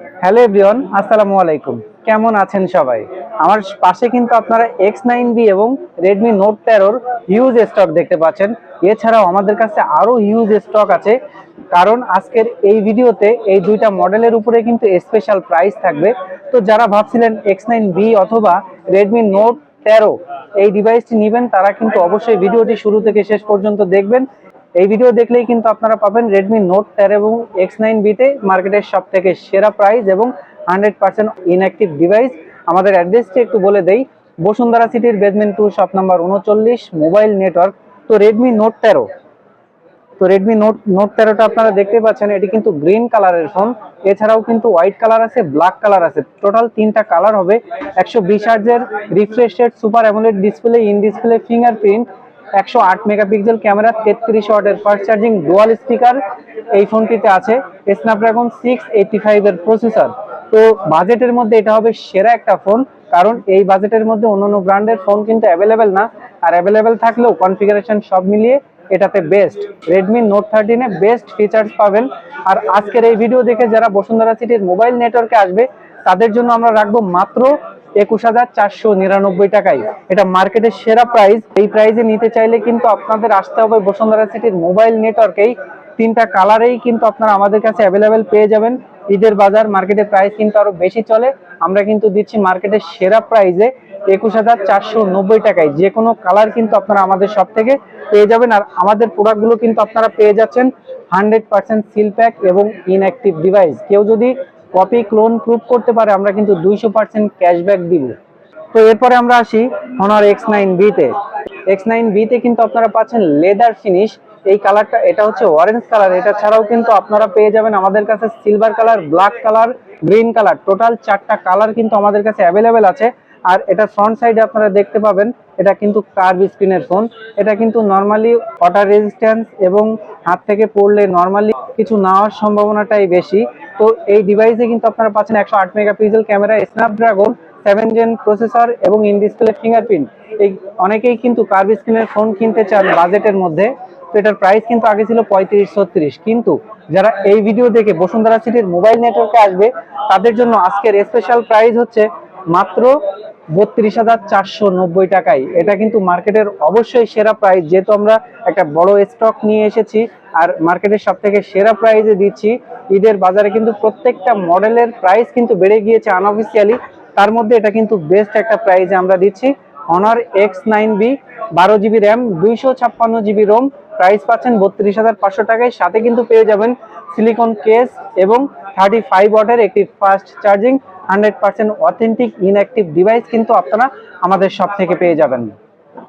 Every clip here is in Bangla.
হ্যালো এভরিওয়ান, আসসালামু আলাইকুম। কেমন আছেন সবাই? আমার পাশে কিন্তু আপনারা এক্স নাইন বি এবং রেডমি নোট তেরোর হিউজ স্টক দেখতে পাচ্ছেন। এছাড়াও আমাদের কাছে আরও হিউজ স্টক আছে, কারণ আজকের এই ভিডিওতে এই দুইটা মডেলের উপরে কিন্তু স্পেশাল প্রাইস থাকবে। তো যারা ভাবছিলেন এক্স নাইন বি অথবা রেডমি নোট তেরো এই ডিভাইসটি নেবেন, তারা কিন্তু অবশ্যই ভিডিওটি শুরু থেকে শেষ পর্যন্ত দেখবেন। এই ভিডিও দেখলেই কিন্তু আপনারা পাবেন রেডমি নোট তেরো এবং এক্স নাইন বিতে মার্কেটের সব থেকে সেরা প্রাইস এবং হান্ড্রেড পার্সেন্ট ইনঅ্যাক্টিভ ডিভাইস আমাদের অ্যাড্রেসটি একটু বলে দেই। বসুন্ধরা সিটির বেসমেন্ট টু শপ নাম্বার উনচল্লিশ মোবাইল নেটওয়ার্ক তো রেডমি নোট তেরো। তো রেডমি নোট নোট তেরোটা আপনারা দেখতে পাচ্ছেন, এটি কিন্তু গ্রিন কালারের ফোন এছাড়াও কিন্তু হোয়াইট কালার আছে ব্ল্যাক কালার আছে। টোটাল তিনটা কালার হবে। একশো বিশ হার্জের refresh super AMOLED display in display fingerprint একশো আট মেগাপিক্সেল ক্যামেরা, তেত্রিশ ওয়াটের ফাস্ট চার্জিং ডুয়াল স্পিকার এই ফোনটিতে আছে। স্ন্যাপড্রাগন সিক্স এইটটি ফাইভের প্রসেসর তো বাজেটের মধ্যে এটা হবে সেরা একটা ফোন, কারণ এই বাজেটের মধ্যে অন্যান্য ব্র্যান্ডের ফোন কিন্তু অ্যাভেলেবেল না। আর অ্যাভেলেবেল থাকলেও কনফিগারেশন সব মিলিয়ে এটাতে বেস্ট রেডমি নোট থার্টিনে বেস্ট ফিচার্স পাবেন। আর আজকের এই ভিডিও দেখে যারা বসুন্ধরা সিটির মোবাইল নেটওয়ার্কে আসবে, তাদের জন্য আমরা রাখব মাত্র একুশ হাজার চারশো নিরানব্বই টাকায়। এটা মার্কেটের সেরা প্রাইস এই প্রাইসে নিতে চাইলে কিন্তু আপনাদের আসতে হবে বসুন্ধরা সিটির মোবাইল নেটওয়ার্কেই তিনটা কালারেই কিন্তু আপনারা আমাদের কাছে অ্যাভেলেবেল পেয়ে যাবেন। ঈদের বাজার মার্কেটের প্রাইস কিন্তু আরও বেশি চলে। আমরা কিন্তু দিচ্ছি মার্কেটের সেরা প্রাইসে একুশ হাজার চারশো নব্বই টাকায়। যে কোনো কালার কিন্তু আপনারা আমাদের সব থেকে পেয়ে যাবেন। আর আমাদের প্রোডাক্টগুলো কিন্তু আপনারা পেয়ে যাচ্ছেন হান্ড্রেড পার্সেন্ট সিল প্যাক এবং ইনঅ্যাক্টিভ ডিভাইস কেউ যদি কপি ক্লোন প্রুফ করতে পারে, আমরা কিন্তু দুইশো পার্সেন্ট ক্যাশব্যাক দিব। তো এরপরে আমরা আসি হনার এক্স নাইন বিতে এক্স নাইন বিতে কিন্তু আপনারা পাচ্ছেন লেদার ফিনিশ এই কালারটা এটা হচ্ছে অরেঞ্জ কালার এটা ছাড়াও কিন্তু আপনারা পেয়ে যাবেন আমাদের কাছে silver colour black colour green colour total চারটা কালার কিন্তু আমাদের কাছে অ্যাভেলেবেল আছে। আর এটা ফ্রন্ট সাইডে আপনারা দেখতে পাবেন, এটা কিন্তু কার্ভ স্ক্রিনের ফোন এটা কিন্তু নর্মালি ওয়াটার রেজিস্ট্যান্স এবং হাত থেকে পড়লে নর্মালি কিছু না হওয়ার সম্ভাবনাটাই বেশি। তো এই ডিভাইসে কিন্তু আপনারা পাচ্ছেন একশো আট megapixel camera Snapdragon seven Gen processor এবং ইন ডিসপ্লে ফিঙ্গারপ্রিন্ট এই অনেকেই কিন্তু কার্ভ স্ক্রিনের ফোন কিনতে চান বাজেটের মধ্যে। তো এটার প্রাইস কিন্তু আগে ছিল পঁয়ত্রিশ ছত্রিশ। কিন্তু যারা এই ভিডিও দেখে বসুন্ধরা সিটির মোবাইল নেটওয়ার্কে আসবে, তাদের জন্য আজকের স্পেশাল প্রাইস হচ্ছে মাত্র বত্রিশ হাজার চারশো নব্বই টাকায়। এটা কিন্তু মার্কেটের অবশ্যই সেরা প্রাইস যেহেতু আমরা একটা বড় স্টক নিয়ে এসেছি, আর মার্কেটের সব থেকে সেরা প্রাইজে দিচ্ছি। ঈদের বাজারে কিন্তু প্রত্যেকটা মডেলের প্রাইস কিন্তু বেড়ে গিয়েছে আনঅফিসিয়ালি তার মধ্যে এটা কিন্তু বেস্ট একটা প্রাইজে আমরা দিচ্ছি। অনার এক্স নাইন বি বারো জিবি র্যাম দুইশো ছাপ্পান্ন জিবি রোম প্রাইস পাচ্ছেন বত্রিশ হাজার পাঁচশো টাকায়। সাথে কিন্তু পেয়ে যাবেন সিলিকন কেস এবং থার্টি ফাইভ ওয়াটের একটি fast charging hundred percent authentic inactive device কিন্তু আপনারা আমাদের সব থেকে পেয়ে যাবেন।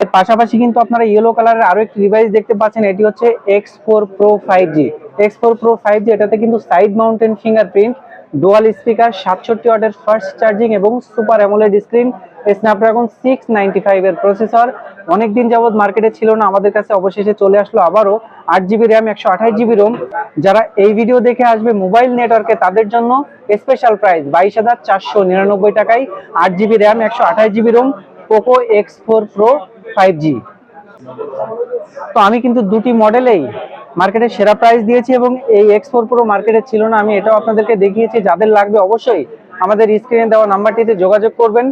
এর পাশাপাশি কিন্তু আপনারা ইয়েলো কালারের আরও একটি ডিভাইস দেখতে পাচ্ছেন, এটি হচ্ছে X four pro five G X four pro five G এটাতে কিন্তু side mounted fingerprint dual speaker সাতষট্টি ওয়াটের ফার্স্ট চার্জিং এবং super AMOLED screen Snapdragon six ninety five এর প্রসেসর অনেকদিন যাবৎ মার্কেটে ছিল না, আমাদের কাছে অবশেষে চলে আসলো আবারও আট জিবি র্যাম একশো আঠাশ জিবি রোম যারা এই ভিডিও দেখে আসবে মোবাইল নেটওয়ার্কে তাদের জন্য স্পেশাল প্রাইস বাইশ হাজার চারশো নিরানব্বই টাকায় আট জিবি র্যাম একশো আঠাশ GB ROM Poco X four pro five G তো আমি কিন্তু দুটি মডেলেই মার্কেটে সেরা প্রাইস দিয়েছি এবং এই এক্স ফোর প্রো মার্কেটে ছিল না, আমি এটাও আপনাদেরকে দেখিয়েছি, যাদের লাগবে অবশ্যই আমাদের স্ক্রিনে দেওয়া নাম্বারটিতে যোগাযোগ করবেন।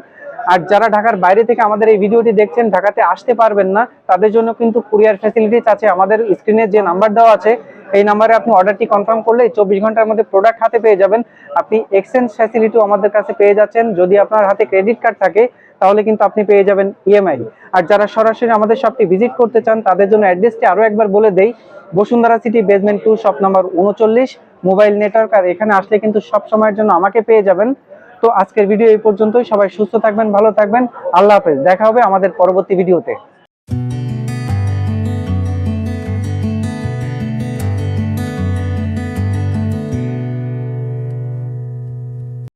আর যারা ঢাকার বাইরে থেকে আমাদের এই ভিডিওটি দেখছেন, ঢাকাতে আসতে পারবেন না, তাদের জন্য কিন্তু কুরিয়ার ফ্যাসিলিটিস আছে। আমাদের স্ক্রিনে যে নাম্বার দেওয়া আছে, এই নাম্বারে আপনি অর্ডারটি কনফার্ম করলে চব্বিশ ঘণ্টার মধ্যে প্রোডাক্ট হাতে পেয়ে যাবেন। আপনি এক্সচেঞ্জ ফ্যাসিলিটিও আমাদের কাছে পেয়ে যাচ্ছেন। যদি আপনার হাতে ক্রেডিট কার্ড থাকে, তাহলে কিন্তু আপনি পেয়ে যাবেন ইএমআই আর যারা সরাসরি আমাদের শপটি ভিজিট করতে চান, তাদের জন্য অ্যাড্রেসটি আরও একবার বলে দেই। Bashundhara city basement two shop number উনচল্লিশ মোবাইল নেটওয়ার্ক আর এখানে আসলে কিন্তু সব সময়ের জন্য আমাকে পেয়ে যাবেন। তো আজকের ভিডিও এই পর্যন্তই। সবাই সুস্থ থাকবেন, ভালো থাকবেন। আল্লাহ হাফেজ। দেখা হবে আমাদের পরবর্তী ভিডিওতে